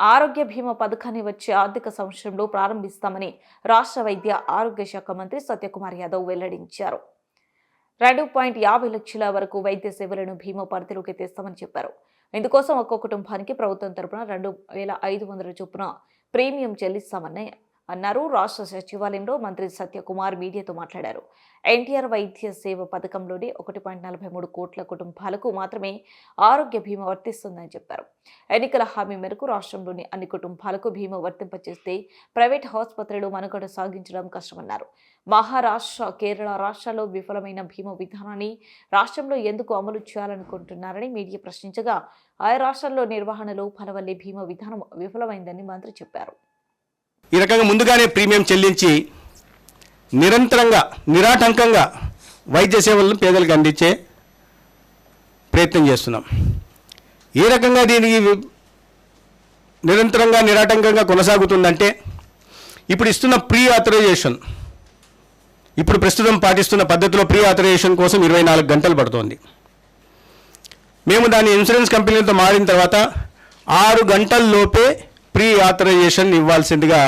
ఆరోగ్య బీమా పథకాన్ని వచ్చే ఆర్థిక సంవత్సరంలో ప్రారంభిస్తామని రాష్ట్ర వైద్య ఆరోగ్య శాఖ మంత్రి సత్యకుమార్ యాదవ్ వెల్లడించారు. రెండు పాయింట్ యాభై లక్షల వరకు వైద్య సేవలను బీమా పరిధిలోకి తెస్తామని చెప్పారు. ఇందుకోసం ఒక్కో కుటుంబానికి ప్రభుత్వం తరపున రెండు వేల ఐదు వందల చొప్పున ప్రీమియం చెల్లిస్తామని అన్నారు. రాష్ట్ర సచివాలయంలో మంత్రి సత్యకుమార్ మీడియాతో మాట్లాడారు. ఎన్టీఆర్ వైద్య సేవ పథకంలోని ఒకటి పాయింట్ నలభై మూడు కోట్ల కుటుంబాలకు మాత్రమే ఆరోగ్య బీమా వర్తిస్తుందని చెప్పారు. ఎన్నికల హామీ మేరకు రాష్ట్రంలోని అన్ని కుటుంబాలకు బీమా వర్తింపచేస్తే ప్రైవేట్ ఆసుపత్రులు మనుగడ సాగించడం కష్టమన్నారు. మహారాష్ట్ర కేరళ రాష్ట్రాల్లో విఫలమైన బీమా విధానాన్ని రాష్ట్రంలో ఎందుకు అమలు చేయాలనుకుంటున్నారని మీడియా ప్రశ్నించగా ఆయా రాష్ట్రాల్లో నిర్వహణలో ఫలవల్లే బీమా విధానం విఫలమైందని మంత్రి చెప్పారు. ఈ రకంగా ముందుగానే ప్రీమియం చెల్లించి నిరంతరంగా నిరాటంకంగా వైద్య సేవలను పేదలకు అందించే ప్రయత్నం చేస్తున్నాం. ఏ రకంగా దీనికి నిరంతరంగా నిరాటంకంగా కొనసాగుతుందంటే ఇప్పుడు ఇస్తున్న ప్రీ ఆథరైజేషన్ ఇప్పుడు ప్రస్తుతం పాటిస్తున్న పద్ధతిలో ప్రీ ఆథరైజేషన్ కోసం ఇరవై నాలుగు గంటలు పడుతోంది. మేము దాన్ని ఇన్సూరెన్స్ కంపెనీలతో మారిన తర్వాత ఆరు గంటల్లోపే ప్రీ ఆథరైజేషన్ ఇవ్వాల్సిందిగా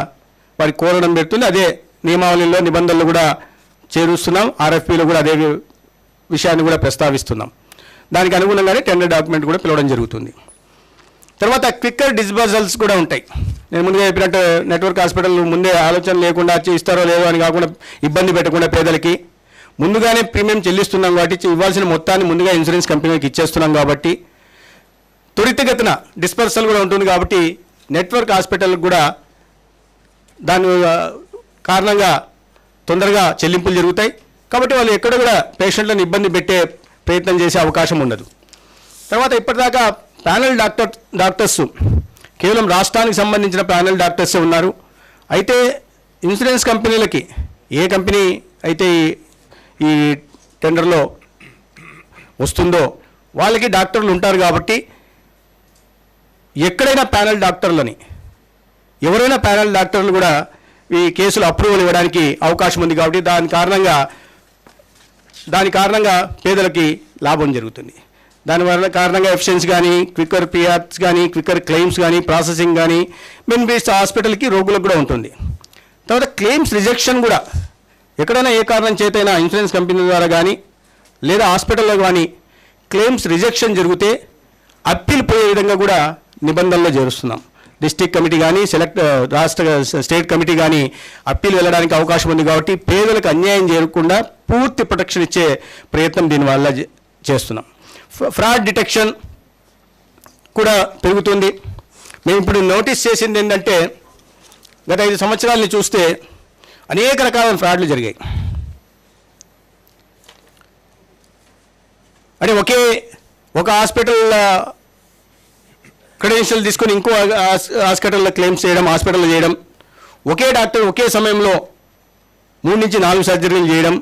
వారి కోరడం పెడుతుంది. అదే నియమావళిలో నిబంధనలు కూడా చేరుస్తున్నాం. ఆర్ఎఫ్పిలో కూడా అదే విషయాన్ని కూడా ప్రస్తావిస్తున్నాం. దానికి అనుగుణంగానే టెండర్ డాక్యుమెంట్ కూడా పిలవడం జరుగుతుంది. తర్వాత క్విక్కర్ డిస్బర్సల్స్ కూడా ఉంటాయి. నేను ముందుగా చెప్పినట్టు నెట్వర్క్ హాస్పిటల్ ముందే ఆలోచన లేకుండా ఇస్తారో లేదో అని కాకుండా ఇబ్బంది పెట్టకుండా పేదలకి ముందుగానే ప్రీమియం చెల్లిస్తున్నాం కాబట్టి ఇవ్వాల్సిన మొత్తాన్ని ముందుగా ఇన్సూరెన్స్ కంపెనీకి ఇచ్చేస్తున్నాం కాబట్టి త్వరితగతిన డిస్పర్సల్ కూడా ఉంటుంది కాబట్టి నెట్వర్క్ హాస్పిటల్కి కూడా దాని కారణంగా తొందరగా చెల్లింపులు జరుగుతాయి. కాబట్టి వాళ్ళు ఎక్కడ కూడా పేషెంట్లను ఇబ్బంది పెట్టే ప్రయత్నం చేసే అవకాశం ఉండదు. తర్వాత ఇప్పటిదాకా ప్యానల్ డాక్టర్ డాక్టర్స్ కేవలం రాష్ట్రానికి సంబంధించిన ప్యానల్ డాక్టర్సే ఉన్నారు. అయితే ఇన్సూరెన్స్ కంపెనీలకి ఏ కంపెనీ అయితే ఈ టెండర్లో వస్తుందో వాళ్ళకి డాక్టర్లు ఉంటారు కాబట్టి ఎక్కడైనా ప్యానల్ డాక్టర్లని ఎవరైనా ప్యానల్ డాక్టర్లు కూడా ఈ కేసులు అప్రూవల్ ఇవ్వడానికి అవకాశం ఉంది కాబట్టి దాని కారణంగా దాని కారణంగా పేదలకి లాభం జరుగుతుంది. దాని వల్ల కారణంగా ఎఫిషియన్స్ కానీ క్విక్కర్ పిఆర్స్ కానీ క్విక్కర్ క్లెయిమ్స్ కానీ ప్రాసెసింగ్ కానీ మిన్ బేస్డ్ హాస్పిటల్కి రోగులకు కూడా ఉంటుంది. తర్వాత క్లెయిమ్స్ రిజెక్షన్ కూడా ఎక్కడైనా ఏ కారణం చేతైనా ఇన్సూరెన్స్ కంపెనీ ద్వారా కానీ లేదా హాస్పిటల్లో కానీ క్లెయిమ్స్ రిజెక్షన్ జరిగితే అప్పీల్ పోయే విధంగా కూడా నిబంధనలో చేరుస్తున్నాం. డిస్టిక్ కమిటీ కానీ సెలెక్ట్ రాష్ట్ర స్టేట్ కమిటీ కానీ అప్పీల్ వెళ్ళడానికి అవకాశం ఉంది కాబట్టి పేదలకు అన్యాయం చేయకుండా పూర్తి ప్రొటెక్షన్ ఇచ్చే ప్రయత్నం దీనివల్ల చేస్తున్నాం. ఫ్రాడ్ డిటెక్షన్ కూడా పెరుగుతుంది. మేము ఇప్పుడు నోటీస్ చేసింది ఏంటంటే గత ఐదు సంవత్సరాలని చూస్తే అనేక రకాల ఫ్రాడ్లు జరిగాయి. అంటే ఒకే ఒక హాస్పిటల్ క్రెడెన్షియల్ తీసుకొని ఇంకో హాస్- హాస్పిటల్లో క్లెయిమ్స్ చేయడం హాస్పిటల్లో చేయడం ఒకే డాక్టర్ ఒకే సమయంలో మూడు నుంచి నాలుగు సర్జరీలు చేయడం